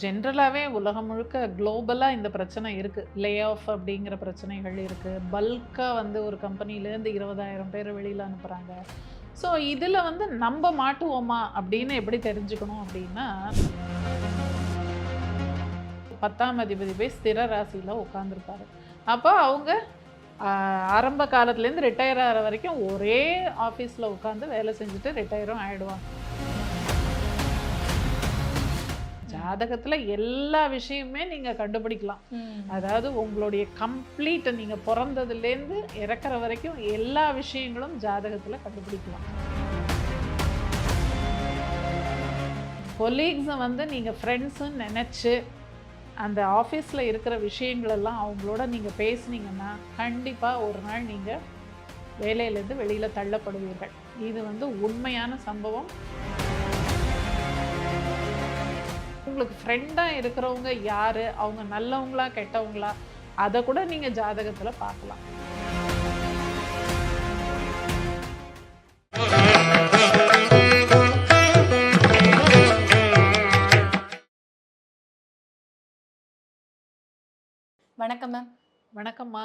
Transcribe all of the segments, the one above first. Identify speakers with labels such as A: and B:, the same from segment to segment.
A: ஜென்ரலாகவே உலகம் முழுக்க குளோபலாக இந்த பிரச்சனை இருக்குது லே ஆஃப் அப்படிங்கிற பிரச்சனைகள் இருக்குது பல்காக வந்து ஒரு கம்பெனிலேருந்து இருபதாயிரம் பேர் வெளியில் அனுப்புகிறாங்க ஸோ இதில் வந்து நம்ம மாட்டுவோமா அப்படின்னு எப்படி தெரிஞ்சுக்கணும் அப்படின்னா பத்தாம் அதிபதி போய் ஸ்திர ராசியில் உட்காந்துருப்பாரு அப்போ அவங்க ஆரம்ப காலத்துலேருந்து ரிட்டையர் ஆகிற வரைக்கும் ஒரே ஆஃபீஸில் உட்காந்து வேலை செஞ்சுட்டு ரிட்டையரும் ஆகிடுவாங்க ஜாதகத்தில் எல்லா விஷயமுமே நீங்கள் கண்டுபிடிக்கலாம். அதாவது உங்களுடைய கம்ப்ளீட் நீங்கள் பிறந்ததுலேருந்து இறக்குற வரைக்கும் எல்லா விஷயங்களும் ஜாதகத்தில் கண்டுபிடிக்கலாம். கொலீக்ஸை வந்து நீங்கள் ஃப்ரெண்ட்ஸுன்னு நினச்சி அந்த ஆஃபீஸில் இருக்கிற விஷயங்களெல்லாம் அவங்களோட நீங்கள் பேசுனீங்கன்னா கண்டிப்பாக ஒரு நாள் நீங்கள் வேலையிலேருந்து வெளியில் தள்ளப்படுவீர்கள். இது வந்து உண்மையான சம்பவம். உங்களுக்கு ஃப்ரெண்டாக இருக்கிறவங்க யார்? அவங்க நல்லவங்களா கெட்டவங்களா? அதை கூட நீங்கள் ஜாதகத்தில் பார்க்கலாம்.
B: வணக்கம் மேம்
A: வணக்கம்மா.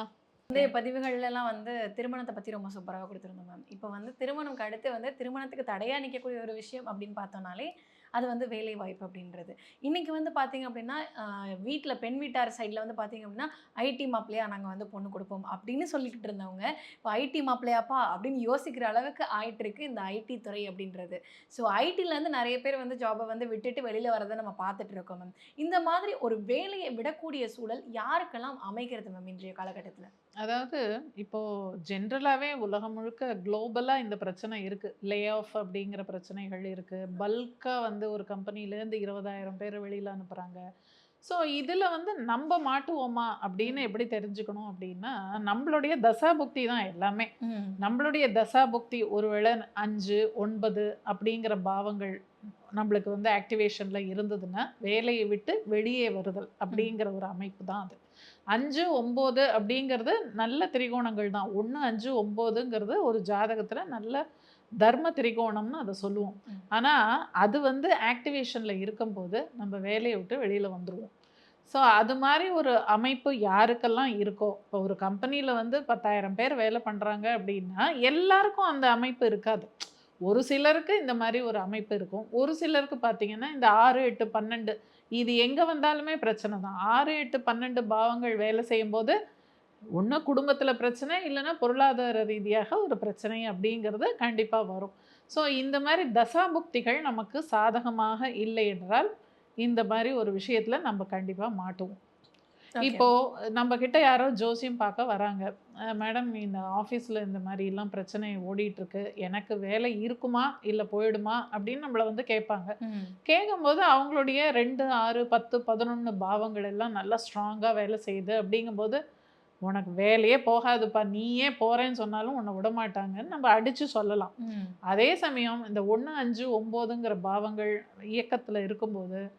B: முந்தைய பதிவுகள்ல எல்லாம் வந்து திருமணத்தை பத்தி ரொம்ப சூப்பராக கொடுத்துருந்தோம் மேம் இப்போ வந்து திருமணம்க்கு அடுத்து வந்து திருமணத்துக்கு தடையா நிற்கக்கூடிய ஒரு விஷயம் அப்படின்னு பார்த்தோம்னாலே அது வந்து வேலை வாய்ப்பு அப்படின்றது. இன்றைக்கி வந்து பார்த்தீங்க அப்படின்னா வீட்டில் பெண் வீட்டார் சைடில் வந்து பார்த்தீங்க அப்படின்னா ஐடி மாப்பிள்ளையா நாங்கள் வந்து பொண்ணு கொடுப்போம் அப்படின்னு சொல்லிக்கிட்டு இருந்தவங்க இப்போ ஐடி மாப்பிள்ளையாப்பா அப்படின்னு யோசிக்கிற அளவுக்கு ஆயிட்டிருக்கு இந்த ஐடி துறை அப்படின்றது. ஸோ ஐடிலேருந்து நிறைய பேர் வந்து ஜாபை வந்து விட்டுட்டு வெளியில் வரதை நம்ம பார்த்துட்டு இருக்கோம் மேம் இந்த மாதிரி ஒரு வேலையை விடக்கூடிய சூழல் யாருக்கெல்லாம் அமைகிறது மேம் இன்றைய காலகட்டத்தில்?
A: அதாவது இப்போது ஜென்ரலாகவே உலகம் முழுக்க குளோபலாக இந்த பிரச்சனை இருக்குது லே ஆஃப் அப்படிங்கிற பிரச்சனைகள் இருக்குது பல்காக வந்து ஒரு கம்பெனிலேருந்து இருபதாயிரம் பேர் வெளியில் அனுப்புகிறாங்க ஸோ இதில் வந்து நம்ம மாட்டுவோமா அப்படின்னு எப்படி தெரிஞ்சுக்கணும் அப்படின்னா நம்மளுடைய தசாபுக்தி தான் எல்லாமே. நம்மளுடைய தசாபுக்தி ஒருவேளை அஞ்சு ஒன்பது அப்படிங்கிற பாவங்கள் நம்மளுக்கு வந்து ஆக்டிவேஷனில் இருந்ததுன்னா வேலையை விட்டு வெளியே வருதல் அப்படிங்கிற ஒரு அமைப்பு தான் அது. அஞ்சு ஒம்பது அப்படிங்கிறது நல்ல திரிகோணங்கள் தான். ஒன்று அஞ்சு ஒம்போதுங்கிறது ஒரு ஜாதகத்தில் நல்ல தர்ம திரிகோணம்னு அதை சொல்லுவோம். ஆனால் அது வந்து ஆக்டிவேஷனில் இருக்கும்போது நம்ம வேலையை விட்டு வெளியில் வந்துடுவோம் ஸோ அது மாதிரி ஒரு அமைப்பு யாருக்கெல்லாம் இருக்கோ இப்போ ஒரு கம்பெனியில் வந்து பத்தாயிரம் பேர் வேலை பண்ணுறாங்க அப்படின்னா எல்லாருக்கும் அந்த அமைப்பு இருக்காது. ஒரு சிலருக்கு இந்த மாதிரி ஒரு அமைப்பு இருக்கும். ஒரு சிலருக்கு பார்த்தீங்கன்னா இந்த ஆறு எட்டு பன்னெண்டு இது எங்கே வந்தாலுமே பிரச்சனை தான். ஆறு எட்டு பன்னெண்டு பாவங்கள் வேலை செய்யும்போது ஒன்று குடும்பத்தில் பிரச்சனை இல்லைன்னா பொருளாதார ரீதியாக ஒரு பிரச்சனை அப்படிங்கிறது கண்டிப்பாக வரும். ஸோ இந்த மாதிரி தசாபுக்திகள் நமக்கு சாதகமாக இல்லை என்றால் இந்த மாதிரி ஒரு விஷயத்தில் நம்ம கண்டிப்பாக மாட்டுவோம். இப்போ நம்ம கிட்ட யாரோ ஜோசியம் பார்க்க வராங்க. மேடம் இந்த ஆஃபீஸில் இந்த மாதிரிலாம் பிரச்சனை ஓடிட்டு இருக்கு எனக்கு வேலை இருக்குமா? இல்லை போயிடுமா? அப்படின்னு நம்மளை வந்து கேட்பாங்க. கேட்கும்போது அவங்களுடைய ரெண்டு ஆறு பத்து பதினொன்று பாவங்கள் எல்லாம் நல்லா ஸ்ட்ராங்காக வேலை செய்யுது. அப்படிங்கும்போது உனக்கு வேலையே போகாதுப்பா. நீயே போகிறேன்னு சொன்னாலும் உன்னை விட மாட்டாங்கன்னு நம்ம அடித்து சொல்லலாம். அதே சமயம் இந்த ஒன்று அஞ்சு ஒம்போதுங்கிற பாவங்கள் இயக்கத்தில் இருக்கும்போது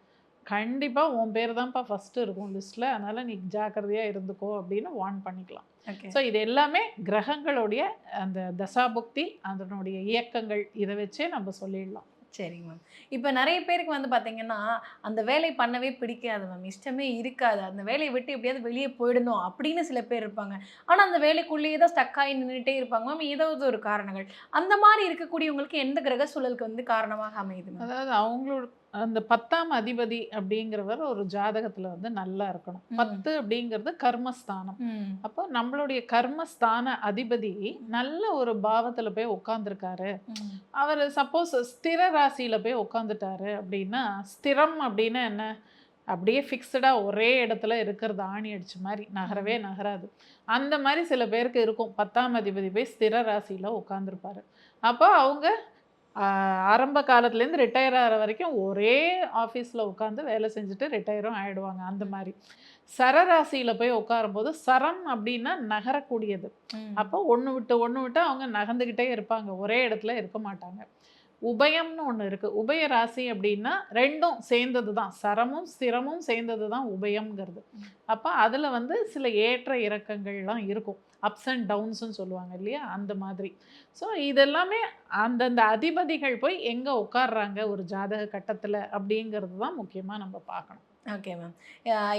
A: கண்டிப்பாக உன் பேர் தான்ப்பா ஃபஸ்ட்டு இருக்கும் லிஸ்ட்டில் அதனால் நீ ஜாக்கிரதையாக இருந்துக்கோ அப்படின்னு வார்ன் பண்ணிக்கலாம்.
B: ஓகே
A: ஸோ இது எல்லாமே கிரகங்களுடைய அந்த தசாபுக்தி அதனுடைய இயக்கங்கள். இதை வச்சே நம்ம சொல்லிடலாம்.
B: சரிங்க மேம் இப்போ நிறைய பேருக்கு வந்து பார்த்தீங்கன்னா அந்த வேலை பண்ணவே பிடிக்காது மேம் இஷ்டமே இருக்காது. அந்த வேலையை விட்டு எப்படியாவது வெளியே போயிடணும் அப்படின்னு சில பேர் இருப்பாங்க. ஆனால் அந்த வேலைக்குள்ளேயே தான் ஸ்டக் ஆகி நின்றுட்டே இருப்பாங்க மேம் ஏதாவது ஒரு காரணங்கள். அந்த மாதிரி இருக்கக்கூடியவங்களுக்கு எந்த கிரக சூழலுக்கு வந்து காரணமாக அமையுது
A: அதாவது அவங்களோட அந்த பத்தாம் அதிபதி அப்படிங்கிறவர் ஒரு ஜாதகத்தில் வந்து நல்லா இருக்கணும். பத்து அப்படிங்கிறது கர்மஸ்தானம். அப்போ நம்மளுடைய கர்மஸ்தான அதிபதி நல்ல ஒரு பாவத்தில் போய் உட்காந்துருக்காரு அவர் சப்போஸ் ஸ்திர ராசியில் போய் உட்காந்துட்டாரு அப்படின்னா ஸ்திரம் அப்படின்னா என்ன? அப்படியே ஃபிக்ஸ்டாக ஒரே இடத்துல இருக்கிறது ஆணி அடிச்ச மாதிரி நகரவே நகராது. அந்த மாதிரி சில பேருக்கு இருக்கும். பத்தாம் அதிபதி போய் ஸ்திர ராசியில் உட்காந்துருப்பாரு அப்போ அவங்க ஆரம்ப காலத்துலேருந்து ரிட்டையர் ஆகிற வரைக்கும் ஒரே ஆஃபீஸில் உட்காந்து வேலை செஞ்சுட்டு ரிட்டையரும் ஆகிடுவாங்க அந்த மாதிரி சரராசியில் போய் உட்காரும்போது சரம் அப்படின்னா நகரக்கூடியது. அப்போ ஒன்று விட்டு ஒன்று விட்டு அவங்க நகர்ந்துக்கிட்டே இருப்பாங்க ஒரே இடத்துல இருக்க மாட்டாங்க. உபயம்னு ஒன்று இருக்குது உபய ராசி அப்படின்னா ரெண்டும் சேர்ந்தது தான் சரமும் ஸ்திரமும் சேர்ந்தது தான் உபயம்ங்கிறது. அப்போ அதில் வந்து சில ஏற்ற இறக்கங்கள்லாம் இருக்கும். அப்ஸ் அண்ட் டவுன்ஸ்னு சொல்லுவாங்க இல்லையா? அந்த மாதிரி. ஸோ இதெல்லாமே அந்தந்த அதிபதிகள் போய் எங்கே உட்காடுறாங்க ஒரு ஜாதக கட்டத்தில் அப்படிங்கிறது தான் முக்கியமாக நம்ம பார்க்கணும்.
B: ஓகே மேம்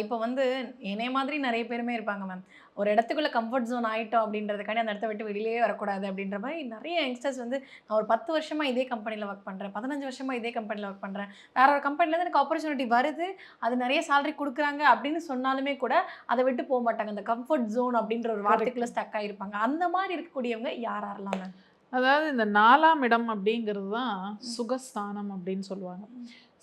B: இப்போ வந்து என்னைய மாதிரி நிறைய பேருமே இருப்பாங்க மேம் ஒரு இடத்துக்குள்ள கம்ஃபர்ட் ஜோன் ஆயிட்டோம் அப்படின்றதுக்காண்டி அந்த இடத்த விட்டு வெளியிலே வரக்கூடாது அப்படின்ற மாதிரி நிறைய யங்ஸ்டர்ஸ் வந்து நான் ஒரு பத்து வருஷமா இதே கம்பெனியில் ஒர்க் பண்ணுறேன் பதினஞ்சு வருஷமா இதே கம்பெனியில் ஒர்க் பண்ணுறேன் வேற ஒரு கம்பெனிலேருந்து எனக்கு ஆப்பர்ச்சுனிட்டி வருது அது நிறைய சேலரி கொடுக்குறாங்க அப்படின்னு சொன்னாலுமே கூட அதை விட்டு போக மாட்டாங்க. அந்த கம்ஃபர்ட் ஜோன் அப்படின்ற ஒரு வார்த்தைக்குள்ள ஸ்டக் ஆகிருப்பாங்க அந்த மாதிரி இருக்கக்கூடியவங்க யார் யாரெல்லாம் மேம்
A: அதாவது இந்த நாலாம் இடம் அப்படிங்கிறது தான் சுகஸ்தானம் அப்படின்னு சொல்லுவாங்க.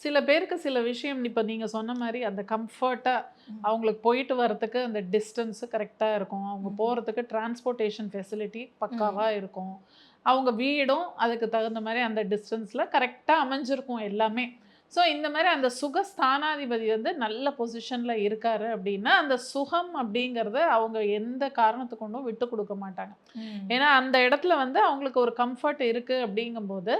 A: சில பேருக்கு சில விஷயம் இப்போ நீங்கள் சொன்ன மாதிரி அந்த கம்ஃபர்ட்டாக. அவங்களுக்கு போயிட்டு வரத்துக்கு அந்த டிஸ்டன்ஸு கரெக்டாக இருக்கும். அவங்க. போகிறதுக்கு டிரான்ஸ்போர்ட்டேஷன் ஃபெசிலிட்டி பக்காவாக இருக்கும். அவங்க வீடும் அதுக்கு தகுந்த மாதிரி அந்த டிஸ்டன்ஸில் கரெக்டாக அமைஞ்சிருக்கும் எல்லாமே. ஸோ இந்த மாதிரி அந்த சுகஸ்தானாதிபதி வந்து நல்ல பொசிஷனில் இருக்காரு அப்படின்னா அந்த சுகம் அப்படிங்கிறத அவங்க எந்த காரணத்து கொண்டும் விட்டு கொடுக்க மாட்டாங்க. ஏன்னா அந்த இடத்துல வந்து அவங்களுக்கு ஒரு கம்ஃபர்ட் இருக்குது அப்படிங்கும்போது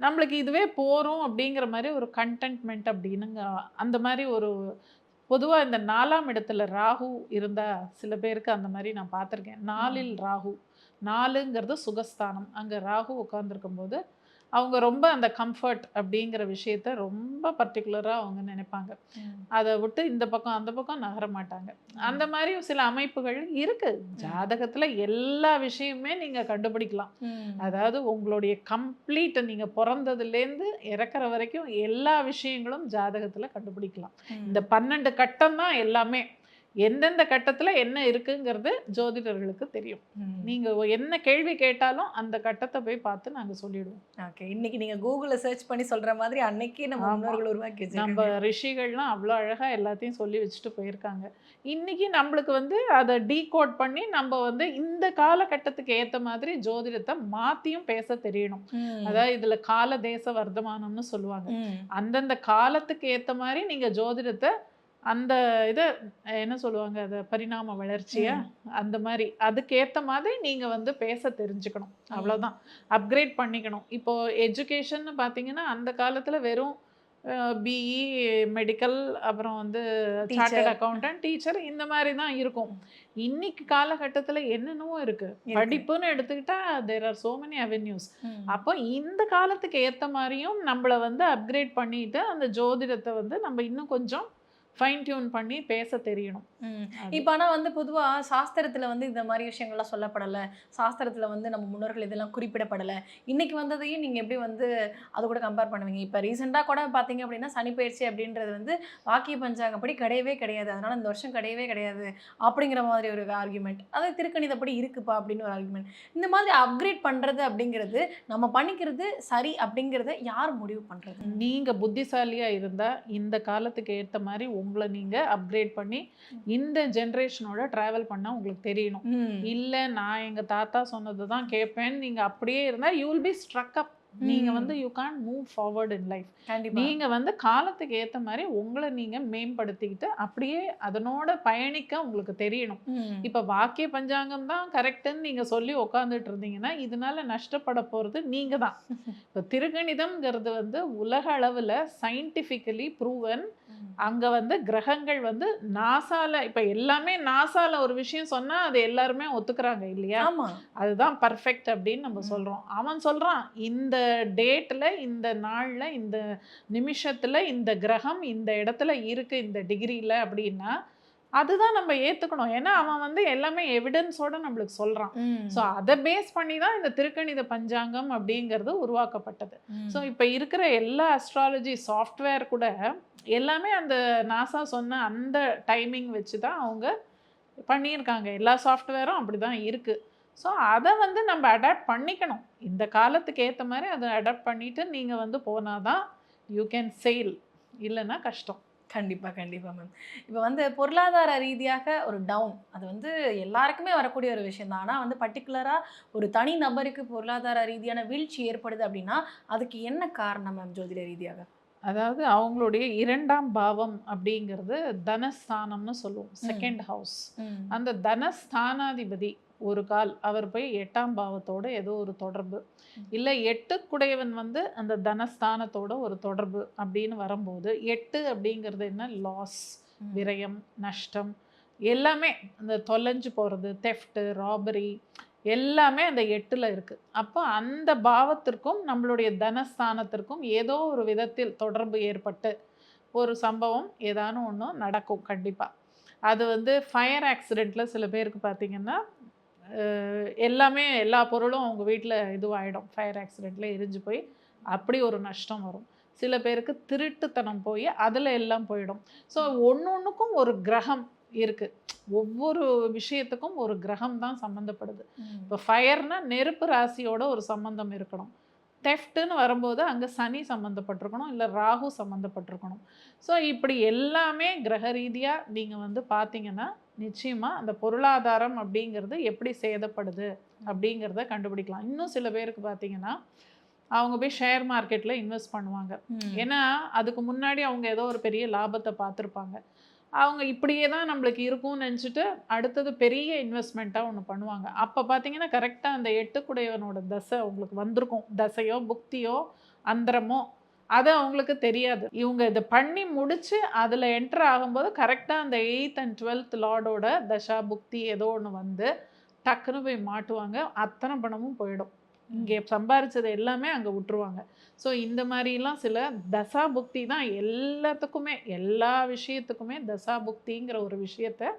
A: நம்மளுக்கு இதுவே போகிறோம் அப்படிங்கிற மாதிரி ஒரு கண்டென்ட்மெண்ட் அப்படின்னுங்க அந்த மாதிரி ஒரு பொதுவாக இந்த நாலாம் இடத்துல ராகு இருந்தால் சில பேருக்கு அந்த மாதிரி நான் பார்த்துருக்கேன். நாலில் ராகு நாலுங்கிறது சுகஸ்தானம். அங்கே ராகு உட்காந்துருக்கும் போது அவங்க ரொம்ப அந்த கம்ஃபர்ட் அப்படிங்கிற விஷயத்த ரொம்ப பர்டிகுலராக அவங்க நினைப்பாங்க. அதை விட்டு இந்த பக்கம் அந்த பக்கம் நகர மாட்டாங்க. அந்த மாதிரி சில அமைப்புகள் இருக்கு. ஜாதகத்துல எல்லா விஷயமுமே நீங்க கண்டுபிடிக்கலாம். அதாவது உங்களுடைய கம்ப்ளீட் நீங்க பிறந்ததுலேருந்து இறக்குற வரைக்கும் எல்லா விஷயங்களும் ஜாதகத்துல கண்டுபிடிக்கலாம். இந்த பன்னெண்டு கட்டம் தான் எல்லாமே. எந்தெந்த கட்டத்துல என்ன இருக்குங்கிறது ஜோதிடர்களுக்கு தெரியும். நீங்க என்ன கேள்வி கேட்டாலும் அந்த கட்டத்தை போய் பார்த்து நாங்க சொல்லிடுவோம்.
B: ஓகே. இன்னைக்கு நீங்க கூகுள்ல சர்ச் பண்ணி சொல்ற மாதிரி அன்னைக்கே நம்ம. முன்னோர்கள் உருவாக்கி
A: நம்ம ரிஷிகள்லாம் அவ்வளோ அழகா எல்லாத்தையும் சொல்லி வச்சுட்டு போயிருக்காங்க. இன்னைக்கு நம்மளுக்கு வந்து அதை டீகோட் பண்ணி நம்ம வந்து இந்த காலகட்டத்துக்கு ஏத்த மாதிரி ஜோதிடத்தை மாத்தியும் பேச தெரியணும். அதாவது இதுல கால தேச வர்த்தமானம்னு சொல்லுவாங்க. அந்தந்த காலத்துக்கு ஏத்த மாதிரி நீங்க ஜோதிடத்தை அந்த இதை என்ன சொல்லுவாங்க அதை பரிணாம வளர்ச்சியா? அந்த மாதிரி அதுக்கேத்த மாதிரி நீங்க வந்து பேச தெரிஞ்சுக்கணும். அவ்வளவுதான். அப்கிரேட் பண்ணிக்கணும். இப்போ எஜுகேஷன் பார்த்தீங்கன்னா அந்த காலத்துல வெறும் பிஇ மெடிக்கல் அப்புறம் வந்து. சார்ட்டர்ட் அக்கௌண்டன்ட் டீச்சர் இந்த மாதிரி தான் இருக்கும். இன்னைக்கு காலகட்டத்துல என்னென்னவோ இருக்கு. படிப்புன்னு எடுத்துக்கிட்டா there are so many avenues. அப்போ இந்த காலத்துக்கு ஏத்த மாதிரியும் நம்மளை வந்து அப்கிரேட் பண்ணிட்டு அந்த ஜோதிடத்தை வந்து நம்ம இன்னும் கொஞ்சம் ஃபைன் டியூன் பண்ணி பேச தெரியணும்.
B: இப்ப ஆனா வந்து பொதுவா சாஸ்திரத்துல வந்து இந்த மாதிரி விஷயங்கள்லாம் சொல்லப்படல. சாஸ்திரத்துல வந்து நம்ம முன்னோர்கள் இதெல்லாம் குறிப்பிடப்படல. இன்னைக்கு வந்ததையும் நீங்க எப்படி வந்து அது கூட கம்பேர் பண்ணுவீங்க? இப்ப ரீசெண்டா கூட பாத்தீங்க அப்படின்னா சனி பயிற்சி அப்படின்றது வந்து வாக்கிய பஞ்சாங்கப்படி கிடையவே கிடையாது. அதனால இந்த வருஷம் கிடையவே கிடையாது அப்படிங்கிற மாதிரி ஒரு ஆர்குமெண்ட் அது திருக்கணிதப்படி இருக்குப்பா அப்படின்னு ஒரு ஆர்குமெண்ட் இந்த மாதிரி அப்கிரேட் பண்றது அப்படிங்கிறது நம்ம பண்ணிக்கிறது சரி அப்படிங்கிறத யார் முடிவு பண்றது?
A: நீங்க புத்திசாலியா இருந்தா இந்த காலத்துக்கு ஏத்த மாதிரி உங்களை நீங்க அப்கிரேட் பண்ணி இந்த ஜென்ரேஷனோட டிராவல் பண்ணா உங்களுக்கு தெரியணும். இல்ல நான் எங்க தாத்தா சொன்னது தான் கேட்பேன் நீங்க அப்படியே இருந்தா you will be struck up நீங்க. வந்து you can move forward in life நீங்க வந்து காலத்துக்கு ஏத்த மாதிரி உங்களை நீங்க மேம்படுத்திக்கிட்டு அப்படியே அதனோட பயணிக்க உங்களுக்கு தெரியணும். இப்ப வாக்கிய பஞ்சாங்கம் தான் கரெக்டுன்னு நீங்க சொல்லி உட்காந்துட்டு இருந்தீங்கன்னா இதனால நஷ்டப்பட போறது நீங்க தான் இப்போ திருகணிதம்ங்கிறது வந்து உலக அளவுல சயின்டிஃபிக்கலி ப்ரூவன். அங்க வந்து கிரகங்கள் வந்து நாசால இப்ப எல்லாமே நாசால ஒரு விஷயம் சொன்னா அது எல்லாருமே ஒத்துக்கிறாங்க இல்லையா? அதுதான் பர்ஃபெக்ட் அப்படின்னு நம்ம
B: ம்.
A: சொல்றோம். அவன் சொல்றான் இந்த டேட்ல இந்த நாள்ல இந்த நிமிஷத்துல இந்த கிரகம் இந்த இடத்துல இருக்கு இந்த டிகிரியில அப்படின்னா அதுதான் நம்ம ஏத்துக்கணும். ஏன்னா அவன் வந்து எல்லாமே எவிடன்ஸோட நம்மளுக்கு சொல்றான். ஸோ அதை பேஸ் பண்ணி தான் இந்த திருக்கணித பஞ்சாங்கம் அப்படிங்கிறது உருவாக்கப்பட்டது. ஸோ இப்போ இருக்கிற எல்லா அஸ்ட்ராலஜி சாஃப்ட்வேர் கூட எல்லாமே அந்த நாசா சொன்ன அந்த டைமிங் வச்சு தான் அவங்க பண்ணியிருக்காங்க. எல்லா சாஃப்ட்வேரும் அப்படி தான் இருக்குது ஸோ அதை வந்து நம்ம அடாப்ட் பண்ணிக்கணும். இந்த காலத்துக்கு ஏற்ற மாதிரி அதை அடாப்ட் பண்ணிட்டு நீங்கள் வந்து போனாதான் யூ கேன் சேல் இல்லைன்னா கஷ்டம்.
B: கண்டிப்பா கண்டிப்பா மேம் இப்போ வந்து பொருளாதார ரீதியாக ஒரு டவுன் அது வந்து எல்லாருக்குமே வரக்கூடிய ஒரு விஷயம் தான். ஆனால் வந்து பர்டிகுலராக ஒரு தனி நபருக்கு பொருளாதார ரீதியான வீழ்ச்சி ஏற்படுது அப்படின்னா அதுக்கு என்ன காரணம் மேம் ஜோதிட ரீதியாக?
A: அதாவது அவங்களுடைய இரண்டாம் பாவம் அப்படிங்கிறது தனஸ்தானம்னு சொல்லுவோம். செகண்ட் ஹவுஸ் அந்த தனஸ்தானாதிபதி ஒரு கால் அவர் போய் எட்டாம் பாவத்தோட ஏதோ ஒரு தொடர்பு. இல்லை எட்டுக்குடையவன் வந்து அந்த தனஸ்தானத்தோட ஒரு தொடர்பு அப்படின்னு வரும்போது எட்டு அப்படிங்கிறது என்ன? லாஸ் விரயம் நஷ்டம். எல்லாமே அந்த தொலைஞ்சு போகிறது தெஃப்ட்டு ராபரி எல்லாமே அந்த எட்டில் இருக்குது அப்போ அந்த பாவத்திற்கும் நம்மளுடைய தனஸ்தானத்திற்கும் ஏதோ ஒரு விதத்தில் தொடர்பு ஏற்பட்டு ஒரு சம்பவம் ஏதானும் ஒன்று நடக்கும் கண்டிப்பாக அது வந்து ஃபயர் ஆக்சிடெண்ட்டில் சில பேருக்கு பார்த்தீங்கன்னா எல்லாமே எல்லா பொருளும் அவங்க வீட்டில் இதுவாகிடும் ஃபயர் ஆக்சிடெண்ட்டில் எரிஞ்சு போய் அப்படி ஒரு நஷ்டம் வரும். சில பேருக்கு திருட்டுத்தனம் போய் அதில் எல்லாம் போயிடும். ஸோ ஒன்று ஒன்றுக்கும் ஒரு கிரகம் இருக்குது ஒவ்வொரு விஷயத்துக்கும் ஒரு கிரகம் தான் சம்மந்தப்படுது இப்போ ஃபயர்னா நெருப்பு ராசியோட ஒரு சம்மந்தம் இருக்கணும். தெஃப்ட்டுன்னு வரும்போது அங்கே சனி சம்மந்தப்பட்டிருக்கணும் இல்லை ராகு சம்மந்தப்பட்டிருக்கணும் ஸோ இப்படி எல்லாமே கிரக ரீதியாக நீங்கள் வந்து பார்த்தீங்கன்னா நிச்சயமாக அந்த பொருளாதாரம் அப்படிங்கிறது எப்படி சேதப்படுது அப்படிங்கிறத கண்டுபிடிக்கலாம். இன்னும் சில பேருக்கு பார்த்தீங்கன்னா அவங்க போய் ஷேர் மார்க்கெட்டில் இன்வெஸ்ட் பண்ணுவாங்க. ஏன்னா அதுக்கு முன்னாடி அவங்க ஏதோ ஒரு பெரிய லாபத்தை பார்த்துருப்பாங்க அவங்க இப்படியே தான் நம்மளுக்கு இருக்கும்னு நினச்சிட்டு அடுத்தது பெரிய இன்வெஸ்ட்மெண்ட்டாக ஒன்று பண்ணுவாங்க. அப்போ பார்த்தீங்கன்னா கரெக்டாக அந்த எட்டுக்குடையவனோட தசை அவங்களுக்கு வந்திருக்கும். தசையோ புக்தியோ அந்தரமோ அது அவங்களுக்கு தெரியாது. இவங்க இதை பண்ணி முடித்து அதில் என்டர் ஆகும்போது கரெக்டாக அந்த எயித் அண்ட் டுவெல்த் லார்டோட தசா புக்தி ஏதோ ஒன்று வந்து டக்குன்னு போய் மாட்டுவாங்க. அத்தனை பணமும் போயிடும். இங்கே சம்பாரிச்சது எல்லாமே அங்கே விட்டுருவாங்க ஸோ இந்த மாதிரிலாம் சில தசா புக்தி தான் எல்லாத்துக்குமே எல்லா விஷயத்துக்குமே தசா புக்திங்கிற ஒரு விஷயத்த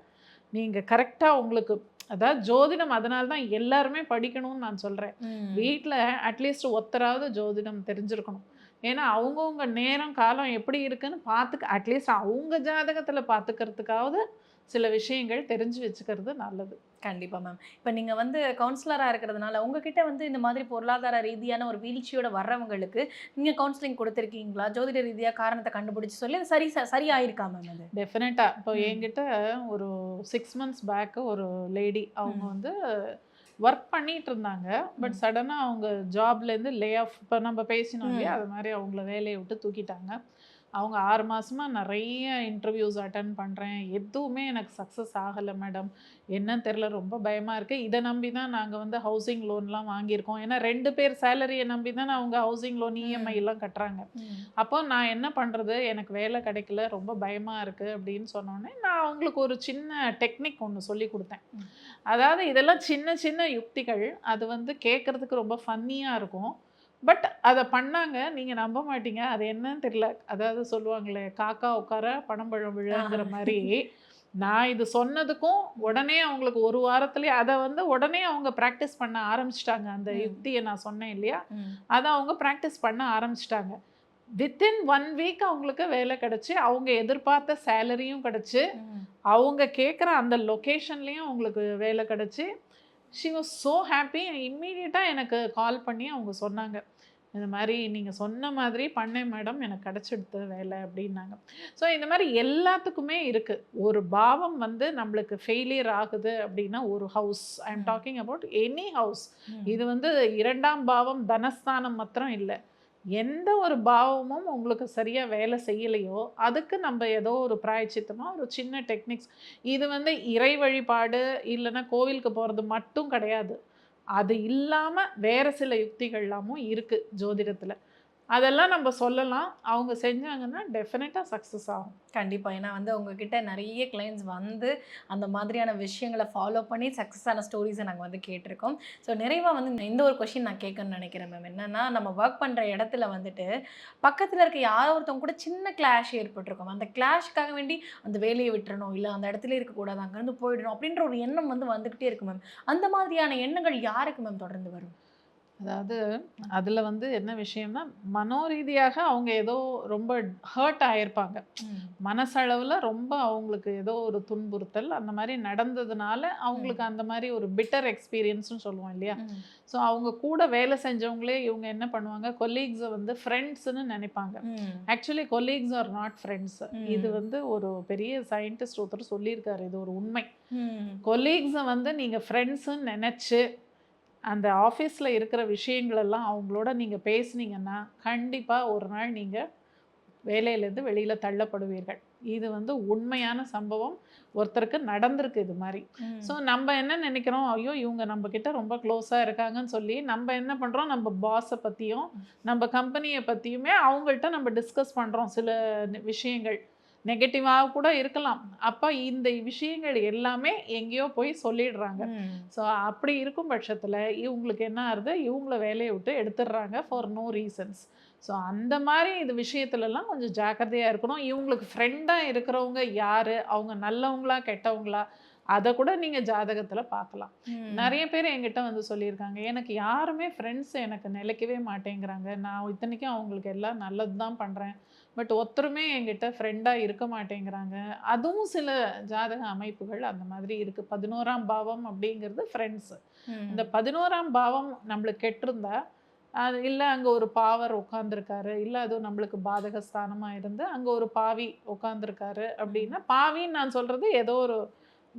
A: நீங்கள் கரெக்டாக உங்களுக்கு அதாவது ஜோதிடம் அதனால தான் எல்லாருமே படிக்கணும்னு நான் சொல்கிறேன் வீட்டில் அட்லீஸ்ட் ஒத்தராவது ஜோதிடம் தெரிஞ்சிருக்கணும். ஏன்னா அவங்கவுங்க நேரம் காலம் எப்படி இருக்குன்னு பார்த்துக்க அட்லீஸ்ட் அவங்க ஜாதகத்தில் பார்த்துக்கிறதுக்காவது சில விஷயங்கள் தெரிஞ்சு வச்சுக்கிறது நல்லது.
B: கண்டிப்பா மேம் இப்போ நீங்க வந்து கவுன்சிலரா இருக்கிறதுனால உங்ககிட்ட வந்து இந்த மாதிரி பொருளாதார ரீதியான ஒரு வீழ்ச்சியோட வர்றவங்களுக்கு நீங்க கவுன்சிலிங் கொடுத்துருக்கீங்களா? ஜோதிட ரீதியா காரணத்தை கண்டுபிடிச்சு சொல்லி அது சரி ச- சரி ஆயிருக்கா மேம் அது?
A: டெஃபினட்டாக இப்போ. என்கிட்ட ஒரு சிக்ஸ் மந்த்ஸ் பேக்கு ஒரு லேடி அவங்க. வந்து ஒர்க் பண்ணிட்டு இருந்தாங்க. பட். சடனாக அவங்க ஜாப்லேருந்து லே ஆஃப் இப்போ நம்ம பேசினோம் இல்லையா. அது மாதிரி அவங்கள வேலையை விட்டு தூக்கிட்டாங்க. அவங்க ஆறு மாசமா நிறைய இன்டர்வியூஸ் அட்டன் பண்ணுறேன் எதுவுமே எனக்கு சக்ஸஸ் ஆகலை மேடம் என்னன்னு தெரில ரொம்ப பயமாக இருக்குது இதை நம்பி தான் நாங்கள் வந்து ஹவுசிங் லோன்லாம் வாங்கியிருக்கோம். ஏன்னா ரெண்டு பேர் சேலரியை நம்பி தானே அவங்க ஹவுசிங் லோன் இஎம்ஐ எல்லாம் கட்டுறாங்க. அப்போ நான் என்ன பண்ணுறது எனக்கு வேலை கிடைக்கல ரொம்ப பயமாக இருக்குது அப்படின்னு சொன்னோடனே நான் அவங்களுக்கு ஒரு சின்ன டெக்னிக் ஒன்று சொல்லி கொடுத்தேன். அதாவது இதெல்லாம் சின்ன சின்ன யுக்திகள். அது வந்து கேட்குறதுக்கு ரொம்ப ஃபன்னியாக இருக்கும். பட் அதை பண்ணாங்க. நீங்கள் நம்ப மாட்டீங்க. அது என்னன்னு தெரியல. அதாவது சொல்லுவாங்களே காக்கா உட்கார பணம்பழம் விழுங்கிற. மாதிரி நான் இது சொன்னதுக்கும் உடனே அவங்களுக்கு ஒரு வாரத்துலேயே அதை வந்து உடனே அவங்க ப்ராக்டிஸ் பண்ண ஆரம்பிச்சிட்டாங்க. அந்த. யுக்தியை நான் சொன்னேன் இல்லையா? அதை அவங்க ப்ராக்டிஸ் பண்ண ஆரம்பிச்சிட்டாங்க. வித்தின் ஒன் வீக் அவங்களுக்கு வேலை கிடச்சி அவங்க எதிர்பார்த்த சேலரியும் கிடச்சி அவங்க கேட்குற அந்த லொக்கேஷன்லேயும் அவங்களுக்கு வேலை கிடச்சி ஷி வாஸ் ஸோ ஹாப்பி இம்மீடியட்டாக எனக்கு கால் பண்ணி அவங்க சொன்னாங்க. இந்த மாதிரி நீங்கள் சொன்ன மாதிரி பண்ணேன் மேடம் எனக்கு கிடச்சிடுது வேலை அப்படின்னாங்க. ஸோ இந்த மாதிரி எல்லாத்துக்குமே இருக்குது ஒரு பாவம் வந்து நம்மளுக்கு ஃபெயிலியர் ஆகுது அப்படின்னா ஒரு house I am. Talking about any house இது வந்து இரண்டாம் பாவம் தனஸ்தானம் மாத்திரம் இல்லை. எந்த ஒரு பாவமும் உங்களுக்கு சரியாக வேலை செய்யலையோ அதுக்கு நம்ம ஏதோ ஒரு பிராயச்சித்தமாக ஒரு சின்ன டெக்னிக்ஸ். இது வந்து இறை வழிபாடு இல்லைன்னா கோவிலுக்கு போகிறது மட்டும் கிடையாது. அது இல்லாமல் வேறு சில யுக்திகள்லாமும் இருக்குது ஜோதிடத்தில். அதெல்லாம் நம்ம சொல்லலாம். அவங்க செஞ்சாங்கன்னா டெஃபினட்டாக சக்ஸஸ் ஆகும்.
B: கண்டிப்பாக ஏன்னா வந்து உங்ககிட்ட நிறைய கிளைண்ட்ஸ் வந்து அந்த மாதிரியான விஷயங்களை ஃபாலோ பண்ணி சக்ஸஸான ஸ்டோரிஸை நாங்கள் வந்து கேட்டிருக்கோம். ஸோ நிறைவாக வந்து இந்த ஒரு கொஷின் நான் கேட்கணும்னு நினைக்கிறேன் மேம் என்னென்னா நம்ம ஒர்க் பண்ணுற இடத்துல வந்துட்டு பக்கத்தில் இருக்க யாரோ ஒருத்தவங்க கூட சின்ன கிளாஷ் ஏற்பட்டிருக்கும். அந்த கிளாஷ்க்காக வேண்டி அந்த வேலையை விட்டுறணும் இல்லை அந்த இடத்துல இருக்கக்கூடாது அங்கேருந்து போயிடணும் அப்படின்ற ஒரு எண்ணம் வந்து வந்துக்கிட்டே இருக்கும் மேம் அந்த மாதிரியான எண்ணங்கள் யாருக்கு மேம் தொடர்ந்து வரும்?
A: அதாவது அதில் வந்து என்ன விஷயம்னா மனோரீதியாக அவங்க ஏதோ ரொம்ப ஹர்ட் ஆயிருப்பாங்க. மனசளவில் ரொம்ப அவங்களுக்கு ஏதோ ஒரு துன்புறுத்தல் அந்த மாதிரி நடந்ததுனால அவங்களுக்கு அந்த மாதிரி ஒரு பிட்டர் எக்ஸ்பீரியன்ஸ்னு சொல்லுவோம் இல்லையா? ஸோ அவங்க கூட வேலை செஞ்சவங்களே இவங்க என்ன பண்ணுவாங்க? கொலீக்ஸை வந்து ஃப்ரெண்ட்ஸ்னு நினைப்பாங்க. Actually colleagues are not friends. இது வந்து ஒரு பெரிய சயின்டிஸ்ட் ஒருத்தர் சொல்லியிருக்காரு. இது ஒரு உண்மை. கொலீக்ஸை வந்து நீங்கள் ஃப்ரெண்ட்ஸுன்னு நினச்சி அந்த ஆஃபீஸில் இருக்கிற விஷயங்களெல்லாம் அவங்களோட நீங்கள் பேசுனீங்கன்னா கண்டிப்பாக ஒரு நாள் நீங்கள் வேலையிலேருந்து வெளியில் தள்ளப்படுவீர்கள். இது வந்து உண்மையான சம்பவம். ஒருத்தருக்கு நடந்திருக்கு இது மாதிரி. ஸோ நம்ம என்ன நினைக்கிறோம்? ஐயோ இவங்க நம்ம கிட்ட ரொம்ப க்ளோஸாக இருக்காங்கன்னு சொல்லி நம்ம என்ன பண்ணுறோம் நம்ம பாஸை பற்றியும் நம்ம கம்பெனியை பற்றியுமே அவங்கள்ட்ட நம்ம டிஸ்கஸ் பண்ணுறோம் சில விஷயங்கள். நெகட்டிவாக கூட இருக்கலாம். அப்போ இந்த விஷயங்கள் எல்லாமே எங்கேயோ போய் சொல்லிடுறாங்க. ஸோ அப்படி இருக்கும் பட்சத்தில் இவங்களுக்கு என்ன ஆகுது? இவங்கள வேலையை விட்டு எடுத்துடுறாங்க ஃபார் நோ ரீசன்ஸ் ஸோ அந்த மாதிரி இது விஷயத்துலலாம் கொஞ்சம் ஜாக்கிரதையாக இருக்கணும். இவங்களுக்கு ஃப்ரெண்டாக இருக்கிறவங்க யார்? அவங்க நல்லவங்களா கெட்டவங்களா? அதை கூட நீங்கள் ஜாதகத்தில் பார்க்கலாம். நிறைய பேர் என்கிட்ட வந்து சொல்லியிருக்காங்க. எனக்கு யாருமே ஃப்ரெண்ட்ஸ் எனக்கு நிலைக்கவே மாட்டேங்கிறாங்க. நான் இத்தனைக்கும் அவங்களுக்கு எல்லாம் நல்லது தான் பண்ணுறேன் பட் ஒருத்தருமே என்கிட்ட ஃப்ரெண்டாக இருக்க மாட்டேங்கிறாங்க. அதுவும் சில ஜாதக அமைப்புகள் அந்த மாதிரி இருக்குது பதினோராம் பாவம் அப்படிங்கிறது ஃப்ரெண்ட்ஸு. இந்த பதினோராம் பாவம் நம்மளுக்கு கெட்டிருந்தா அது இல்லை அங்கே ஒரு பாவர் உட்காந்துருக்காரு இல்லை அது நம்மளுக்கு பாதக ஸ்தானமாக இருந்து அங்கே ஒரு பாவி உட்காந்துருக்காரு அப்படின்னா பாவின்னு நான் சொல்கிறது ஏதோ ஒரு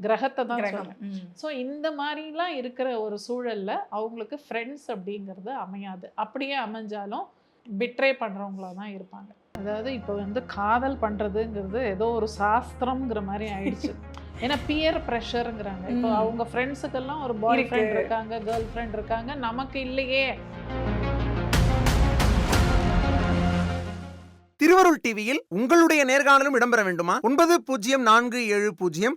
A: கிரகத்தை தான்
B: ம்.
A: ஸோ இந்த மாதிரிலாம் இருக்கிற ஒரு சூழல்ல அவங்களுக்கு ஃப்ரெண்ட்ஸ் அப்படிங்கிறது அமையாது. அப்படியே அமைஞ்சாலும் பிட்ரே பண்ணுறவங்களா தான் இருப்பாங்க. அதாவது இப்போ வந்து காதல் பண்ணுறதுங்கிறது ஏதோ ஒரு சாஸ்திரம்ங்கிற மாதிரி ஆயிடுச்சு. ஏன்னா பியர் ப்ரெஷருங்கிறாங்க இப்போ. அவங்க ஃப்ரெண்ட்ஸுக்கெல்லாம் ஒரு பாய். ஃப்ரெண்ட் இருக்காங்க கேர்ள் ஃப்ரெண்ட் இருக்காங்க நமக்கு இல்லையே.
C: திருவருள் டிவியில் உங்களுடைய நேர்காணலும் இடம்பெற வேண்டுமா? ஒன்பது பூஜ்ஜியம் நான்கு ஏழு பூஜ்ஜியம்